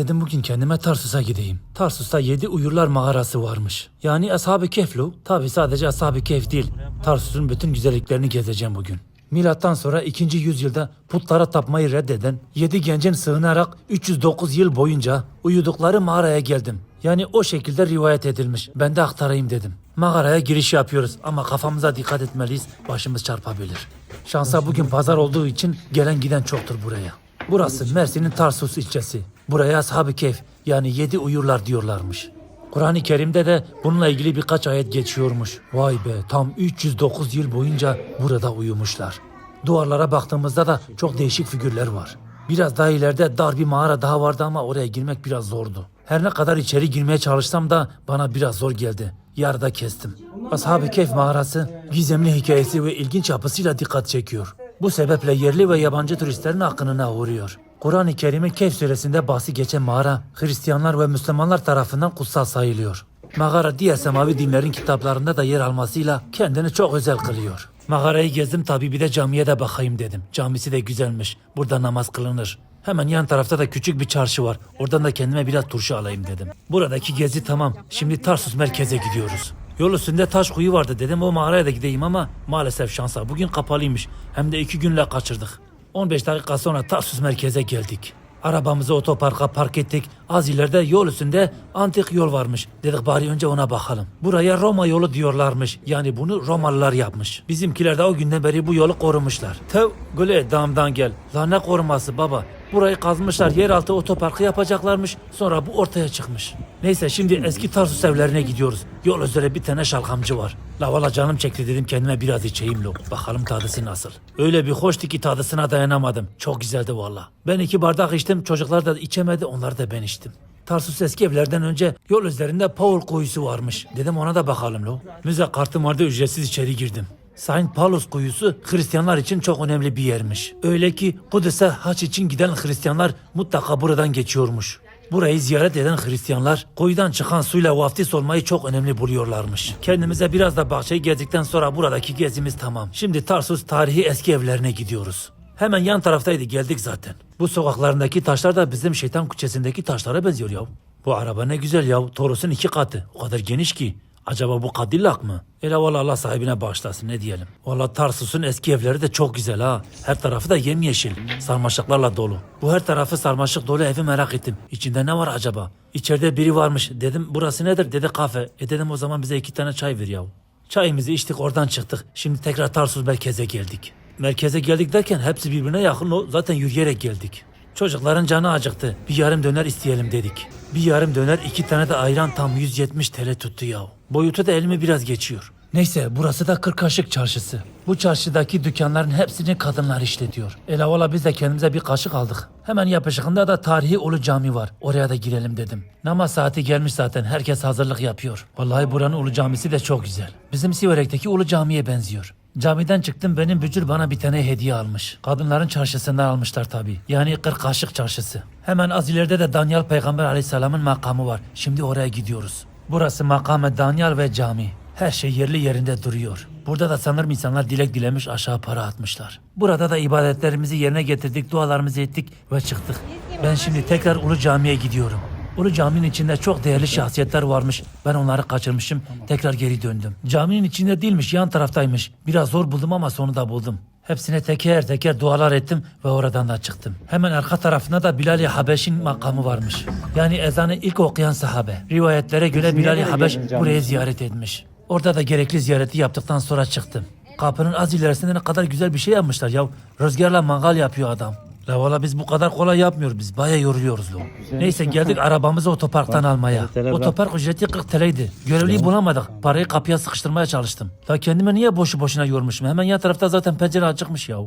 Dedim bugün kendime Tarsus'a gideyim. Tarsus'ta yedi uyurlar mağarası varmış. Yani Ashab-ı Kehf lo. Tabi sadece Ashab-ı Kehf değil. Tarsus'un bütün güzelliklerini gezeceğim bugün. Milattan sonra 2. yüzyılda putlara tapmayı reddeden 7 gencin sığınarak 309 yıl boyunca uyudukları mağaraya geldim. Yani o şekilde rivayet edilmiş. Ben de aktarayım dedim. Mağaraya giriş yapıyoruz ama kafamıza dikkat etmeliyiz. Başımız çarpabilir. Şansa bugün pazar olduğu için gelen giden çoktur buraya. Burası Mersin'in Tarsus ilçesi. Buraya Ashab-ı Kehf yani yedi uyurlar diyorlarmış. Kur'an-ı Kerim'de de bununla ilgili birkaç ayet geçiyormuş. Vay be tam 309 yıl boyunca burada uyumuşlar. Duvarlara baktığımızda da çok değişik figürler var. Biraz daha ileride dar bir mağara daha vardı ama oraya girmek biraz zordu. Her ne kadar içeri girmeye çalışsam da bana biraz zor geldi. Yarıda kestim. Ashab-ı Kehf mağarası gizemli hikayesi ve ilginç yapısıyla dikkat çekiyor. Bu sebeple yerli ve yabancı turistlerin akınına uğruyor. Kur'an-ı Kerim'in Kehf suresinde bahsi geçen mağara Hristiyanlar ve Müslümanlar tarafından kutsal sayılıyor. Mağara diğer semavi dinlerin kitaplarında da yer almasıyla kendini çok özel kılıyor. Mağarayı gezdim tabi bir de camiye de bakayım dedim. Camisi de güzelmiş. Burada namaz kılınır. Hemen yan tarafta da küçük bir çarşı var. Oradan da kendime biraz turşu alayım dedim. Buradaki gezi tamam. Şimdi Tarsus merkeze gidiyoruz. Yol üstünde taş kuyu vardı dedim o mağaraya da gideyim ama maalesef şansa bugün kapalıymış. Hem de iki günle kaçırdık. 15 dakika sonra Tarsus merkeze geldik. Arabamızı otoparka park ettik. Az ileride yol üstünde antik yol varmış. Dedik bari önce ona bakalım. Buraya Roma yolu diyorlarmış. Yani bunu Romalılar yapmış. Bizimkiler de o günden beri bu yolu korumuşlar. Tev güle damdan gel. La ne koruması baba. Burayı kazmışlar yeraltı otoparkı yapacaklarmış. Sonra bu ortaya çıkmış. Neyse şimdi eski Tarsus evlerine gidiyoruz. Yol üzere bir tane şalgamcı var. La valla canım çekti dedim kendime biraz içeyim lo. Bakalım tadısı nasıl. Öyle bir hoştu ki tadısına dayanamadım. Çok güzeldi valla. Ben iki bardak içtim çocuklar da içemedi onlar da ben içtim. Tarsus eski evlerden önce yol üzerinde Paul kuyusu varmış. Dedim ona da bakalım lo. Müze kartım vardı ücretsiz içeri girdim. Saint Paulus kuyusu Hristiyanlar için çok önemli bir yermiş. Öyle ki Kudüs'e haç için giden Hristiyanlar mutlaka buradan geçiyormuş. Burayı ziyaret eden Hristiyanlar kuyudan çıkan suyla vaftiz olmayı çok önemli buluyorlarmış. Kendimize biraz da bahçeyi gezdikten sonra buradaki gezimiz tamam. Şimdi Tarsus tarihi eski evlerine gidiyoruz. Hemen yan taraftaydı geldik zaten. Bu sokaklarındaki taşlar da bizim şeytan kuçesindeki taşlara benziyor ya. Bu araba ne güzel ya. Toros'un iki katı. O kadar geniş ki. Acaba bu Cadillac mı? Ele valla Allah sahibine bağışlasın ne diyelim. Valla Tarsus'un eski evleri de çok güzel ha. Her tarafı da yemyeşil. Sarmaşıklarla dolu. Bu her tarafı sarmaşık dolu evi merak ettim. İçinde ne var acaba? İçeride biri varmış. Dedim burası nedir? Dedi kafe. E dedim o zaman bize iki tane çay ver yahu. Çayımızı içtik oradan çıktık. Şimdi tekrar Tarsus merkeze geldik. Merkeze geldik derken hepsi birbirine yakın o. Zaten yürüyerek geldik. Çocukların canı acıktı. Bir yarım döner isteyelim dedik. Bir yarım döner iki tane de ayran tam 170 TL tuttu ya. Boyutu da elimi biraz geçiyor. Neyse burası da Kırkaşık çarşısı. Bu çarşıdaki dükkanların hepsini kadınlar işletiyor. Elavala biz de kendimize bir kaşık aldık. Hemen yapışıkında da tarihi Ulu Cami var. Oraya da girelim dedim. Namaz saati gelmiş zaten. Herkes hazırlık yapıyor. Vallahi buranın Ulu Camisi de çok güzel. Bizim Siverek'teki Ulu Cami'ye benziyor. Camiden çıktım benim bücür bana bir tane hediye almış. Kadınların çarşısından almışlar tabii. Yani Kırkaşık çarşısı. Hemen az ileride de Danyal Peygamber aleyhisselamın makamı var. Şimdi oraya gidiyoruz. Burası makamı Danyal ve cami. Her şey yerli yerinde duruyor. Burada da sanırım insanlar dilek dilemiş aşağı para atmışlar. Burada da ibadetlerimizi yerine getirdik, dualarımızı ettik ve çıktık. Ben şimdi tekrar Ulu Cami'ye gidiyorum. Ulu caminin içinde çok değerli şahsiyetler varmış. Ben onları kaçırmışım. Tekrar geri döndüm. Caminin içinde değilmiş, yan taraftaymış. Biraz zor buldum ama sonunda buldum. Hepsine teker teker dualar ettim ve oradan da çıktım. Hemen arka tarafında da Bilal-i Habeş'in makamı varmış. Yani ezanı ilk okuyan sahabe. Rivayetlere göre Bilal-i Habeş burayı ziyaret etmiş. Orada da gerekli ziyareti yaptıktan sonra çıktım. Kapının az ilerisinde ne kadar güzel bir şey yapmışlar ya. Rüzgarla mangal yapıyor adam. La valla biz bu kadar kolay yapmıyoruz biz. Baya yoruluyoruz lo. Neyse geldik arabamızı otoparktan almaya. Otopark ücreti 40 TL'ydi. Görevliyi bulamadık. Parayı kapıya sıkıştırmaya çalıştım. La kendime niye boşu boşuna yormuşum? Hemen yan tarafta zaten pencere açıkmış ya.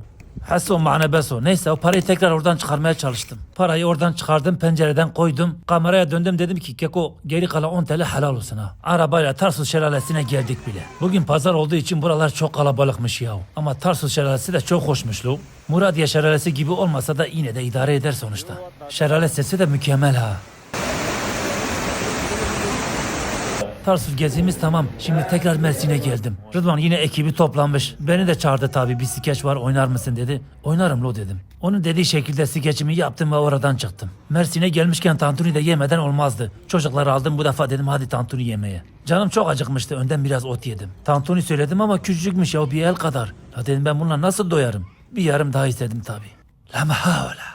Hasso mane beso. Neyse o parayı tekrar oradan çıkarmaya çalıştım. Parayı oradan çıkardım pencereden koydum. Kameraya döndüm dedim ki Keko geri kalan 10 TL helal olsun ha. Arabayla Tarsus şelalesine geldik bile. Bugün pazar olduğu için buralar çok kalabalıkmış ya. Ama Tarsus şelalesi de çok hoşmuş lo. Muradiye şelalesi gibi olmasa da yine de idare eder sonuçta. Şelale sesi de mükemmel ha. Tarsus gezimiz tamam. Şimdi tekrar Mersin'e geldim. Rıdvan yine ekibi toplanmış. Beni de çağırdı tabii. Bir skeç var oynar mısın dedi. Oynarım lo dedim. Onun dediği şekilde skeçimi yaptım ve oradan çıktım. Mersin'e gelmişken tantuni de yemeden olmazdı. Çocukları aldım bu defa dedim hadi tantuni yemeye. Canım çok acıkmıştı önden biraz ot yedim. Tantuni söyledim ama küçücükmüş ya bir el kadar. Ya dedim ben bununla nasıl doyarım? Bir yarım daha istedim tabii. La mahavla.